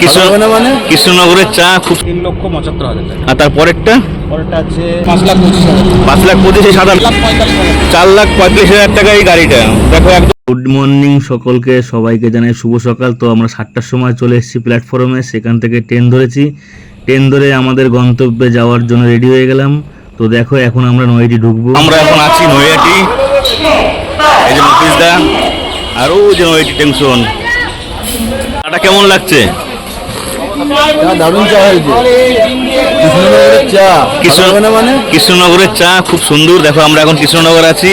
কৃষ্ণ হবে না মানে? কৃষ্ণনগরের চা খুব তিন লক্ষ পঁচাত্তর হাজার টাকা। আর তারপরেরটা? পরেরটা আছে পাঁচ লাখ পঁচিশ হাজার পাঁচ লাখ পঁচিশে সাত আট লাখ পঁয়তাল্লিশ হাজার চার লাখ পঁয়ত্রিশ হাজার টাকা এই গাড়িটা। দেখো একদম গুড মর্নিং সকলকে সবাইকে জানাই শুভ সকাল। তো আমরা সাতটার সময় চলে এসেছি প্ল্যাটফর্মে সেখান থেকে ট্রেন ধরেছি। ট্রেন ধরে আমাদের গন্তব্যে যাওয়ার জন্য রেডি হয়ে গেলাম। তো দেখো এখন আমরা নয়টি ঢুকবো। আমরা এখন আছি নৈহাটি এই যে মফিস দা আর যে নৈহাটি টেনশন চাটা কেমন লাগছে? চা দারুণ চা হয়েছে। কৃষ্ণনগরের চা। কৃষ্ণ ভালো হবে না মানে? কৃষ্ণনগরের চা খুব সুন্দর। দেখো আমরা এখন কৃষ্ণনগর আছি।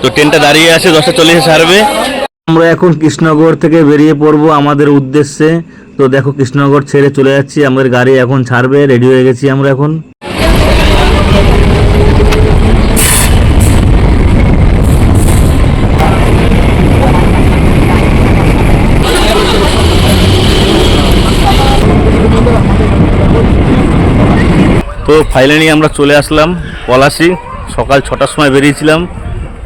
তো ট্রেনটা দাঁড়িয়ে আছে দশটা চল্লিশে ছাড়বে। আমরা এখন কৃষ্ণনগর থেকে বেরিয়ে পড়ব আমাদের উদ্দেশ্যে। তো দেখো কৃষ্ণনগর ছেড়ে চলে যাচ্ছি। আমাদের গাড়ি এখন ছাড়বে রেডি হয়ে গেছি আমরা এখন। তো ফাইনালি আমরা চলে আসলাম পলাশি। সকাল ছটার সময় বেরিয়েছিলাম।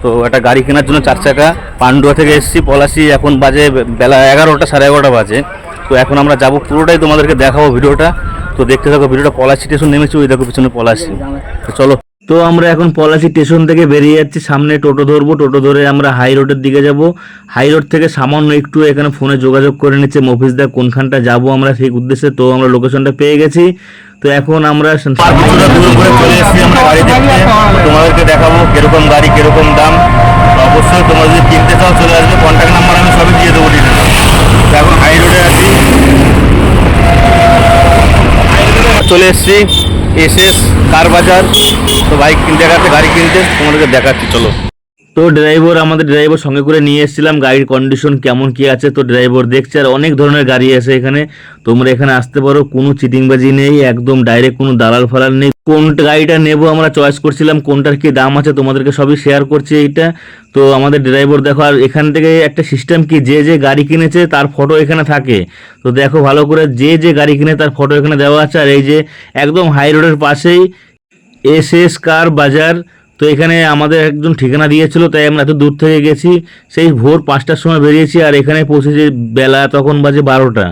তো একটা গাড়ি কেনার জন্য চার চাকা। পান্ডুয়া থেকে এসেছি পলাশি। এখন বাজে বেলা এগারোটা, সাড়ে এগারোটা বাজে। তো এখন আমরা যাব পুরোটাই তোমাদেরকে দেখাবো ভিডিওটা। তো দেখতে থাকো ভিডিওটা পলাশি স্টেশন নেমেছি, ওই দেখো পিছনে পলাশি। তো চলো। তো আমরা এখন পলাশি স্টেশন থেকে বেরিয়ে যাচ্ছি। সামনে টোটো ধরবো, টোটো ধরে আমরা হাই রোডের দিকে যাব। হাই রোড থেকে সামান্য একটু এখানে ফোনে যোগাযোগ করে নিচ্ছে মফিস দা, কোনখানটা যাব আমরা সেই উদ্দেশ্যে। তো আমরা লোকেশনটা পেয়ে গেছি। তো এখন আমরা তোমাদেরকে দেখাবো কীরকম গাড়ি, কীরকম দাম। অবশ্যই তোমরা যদি কিনতে চাও চলে আসবে। কন্ট্যাক্ট নাম্বার আমি সবই দিয়ে দেবো এখন হাই রোডে আছি। চলে এসেছি। এসএস, কার বাজার? তো বাইক গেছে গাড়ি কিনতে, তোমাদেরকে দেখাচ্ছি, চলো। তো ড্রাইভার আমাদের ড্রাইভার সঙ্গে করে নিয়ে এসেছিলাম, গাড়ির কন্ডিশন কেমন, কি আছে, তো ড্রাইভার দেখছে, আর অনেক ধরনের গাড়ি আছে এখানে। তোমরা এখানে আসতে পারো, কোনো চিটিংবাজি নেই, একদম ডাইরেক্ট কোনো দালাল ফালাল নেই। কোন গাড়িটা নেব আমরা চয়েস করছিলাম, কোনটার কি দাম আছে তোমাদেরকে সবই শেয়ার করছি এইটা। তো আমাদের ড্রাইভার দেখো, আর এখান থেকে একটা সিস্টেম কি, যে যে গাড়ি কিনেছে তার ফটো এখানে থাকে। তো দেখো ভালো করে, যে যে গাড়ি কিনে তার ফটো এখানে দেওয়া আছে, আর এই যে একদম হাই রোডের পাশেই এস এস কার বাজার। তো এখানে আমাদের একজন ঠিকানা দিয়েছিল, তাই আমরা এত দূর থেকে গেছি। সেই ভোর পাঁচটার সময় বেরিয়েছি, আর এখানে পৌঁছেছি বেলা তখন বাজে বারোটা।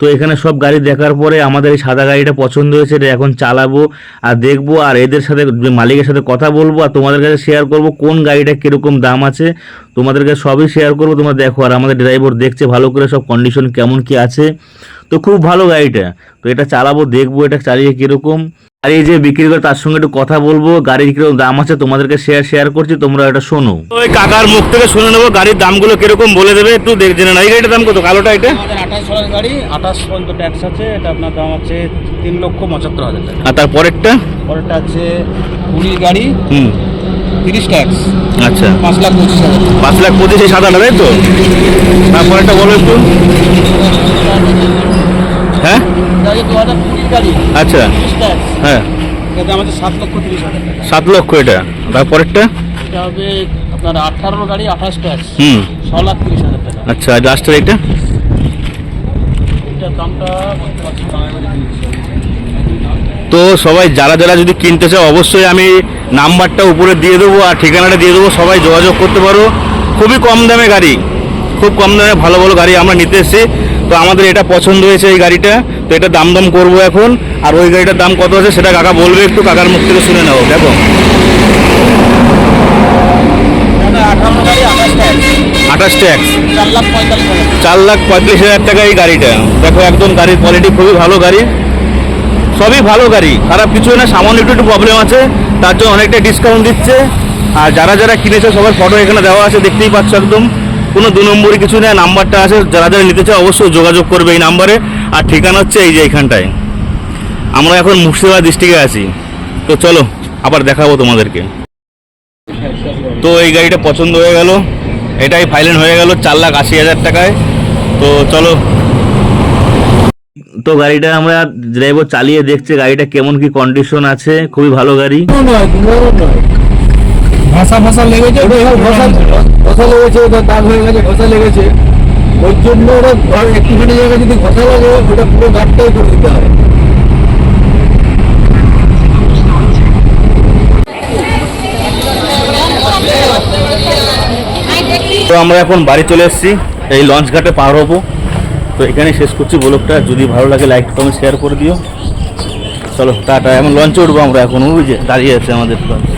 তো এখানে সব গাড়ি দেখার পরে আমাদের এই সাদা গাড়িটা পছন্দ হয়েছে, এটা এখন চালাবো আর দেখব আর এদের সাথে মালিকের সাথে কথা বলব আর তোমাদের কাছে শেয়ার করব কোন গাড়িটা কীরকম দাম আছে। তোমাদের কাছে সবই শেয়ার করব, তোমরা দেখো আর আমাদের ড্রাইভার দেখছে ভালো করে সব কন্ডিশন কেমন কি আছে। তো খুব ভালো গাড়িটা, তো এটা চালাবো, দেখব এটা চালিয়ে কীরকম। আর এই যে বিক্রি করে তার সঙ্গে একটু কথা বলব গাড়ির কীরকম দাম আছে তোমাদেরকে শেয়ার শেয়ার করছি তোমরা এটা শোনো। ওই কাকার মুখ থেকে শুনে নেব গাড়ির দামগুলো কীরকম বলে দেবে একটু দেখ জেনে না এই গাড়িটার দাম কত? কালোটা এটা? আঠাশ গাড়ি আঠাশ পর্যন্ত ট্যাক্স আছে এটা আপনার দাম আছে তিন লক্ষ পঁচাত্তর হাজার টাকা। আর তারপরেরটা পরেরটা? আছে কুড়ির গাড়ি হুম। তিরিশ ট্যাক্স আচ্ছা। পাঁচ লাখ পঁচিশ হাজার পাঁচ লাখ পঁচিশে সাত আট তাই তো? তারপরেরটা বলো একটু। হ্যাঁ? আচ্ছা। হ্যাঁ। এটা সাত লক্ষ তিরিশ হাজার সাত লক্ষ এটা। তারপরেরটা এটা হবে আপনার আঠারো গাড়ি আঠাশ ট্যাক্স হুম। ছ লাখ তিরিশ হাজার টাকা। আচ্ছা লাস্টের এটা? এটার দামটা। তো সবাই যারা যারা যদি কিনতে চাও অবশ্যই আমি নাম্বারটা উপরে দিয়ে দেবো আর ঠিকানাটা দিয়ে দেবো। সবাই যোগাযোগ করতে পারো। খুবই কম দামে গাড়ি। খুব কম দামে ভালো ভালো গাড়ি আমরা নিতে এসেছি। তো আমাদের এটা পছন্দ হয়েছে এই গাড়িটা। তো এটা দাম দাম করব এখন। আর ওই গাড়িটার দাম কত আছে সেটা কাকা বলবে একটু কাকার মুখ থেকে শুনে নেব দেখো। আঠাশ ট্যাক্স। চার লাখ পঁয়তাল্লিশ চার লাখ পঁয়ত্রিশ হাজার টাকা এই গাড়িটা। দেখো একদম গাড়ির কোয়ালিটি খুবই ভালো গাড়ি। সবই ভালো গাড়ি খারাপ কিছু না সামান্য একটু একটু প্রবলেম আছে। তার জন্য অনেকটা ডিসকাউন্ট দিচ্ছে। আর যারা যারা কিনেছে সবার ফটো এখানে দেওয়া আছে দেখতেই পাচ্ছ একদম। কোনো দু নম্বরই কিছু নেই, নাম্বারটা আছে, যারা যারা নিতে চায় অবশ্যই যোগাযোগ করবে এই নাম্বারে। আর ঠিকানা হচ্ছে এই যে এইখানটায়। আমরা এখন মুর্শিদাবাদ ডিস্ট্রিক্টে আছি। তো চলো, আবার দেখাবো তোমাদেরকে। তো এই গাড়িটা পছন্দ হয়ে গেল। এটাই ফাইলেন হয়ে গেল, চার লাখ আশি হাজার টাকায়। তো চলো। তো গাড়িটা আমরা ড্রাইভার চালিয়ে দেখছে গাড়িটা কেমন কি কন্ডিশন আছে, খুবই ভালো গাড়ি। ভাষা ভাষা লেগেছে ঘষা ঘষা লেগেছে। ওটা দাগ হয়ে গেছে ঘষা লেগেছে। ওই জন্য ওরা ঘর একটুখানি জায়গায় যদি ঘষা লাগে ওটা পুরো ঘাটটাই করে দিতে হয়। তো আমরা এখন বাড়ি চলে এসেছি এই লঞ্চ ঘাটে পার হব তো এখানে শেষ করছি ব্লগটা। যদি ভালো লাগে লাইক কমেন্ট শেয়ার করে দিও। চলো টাটা। এখন লঞ্চে উঠবো আমরা এখন ওই যে দাঁড়িয়ে আছে আমাদের লঞ্চ।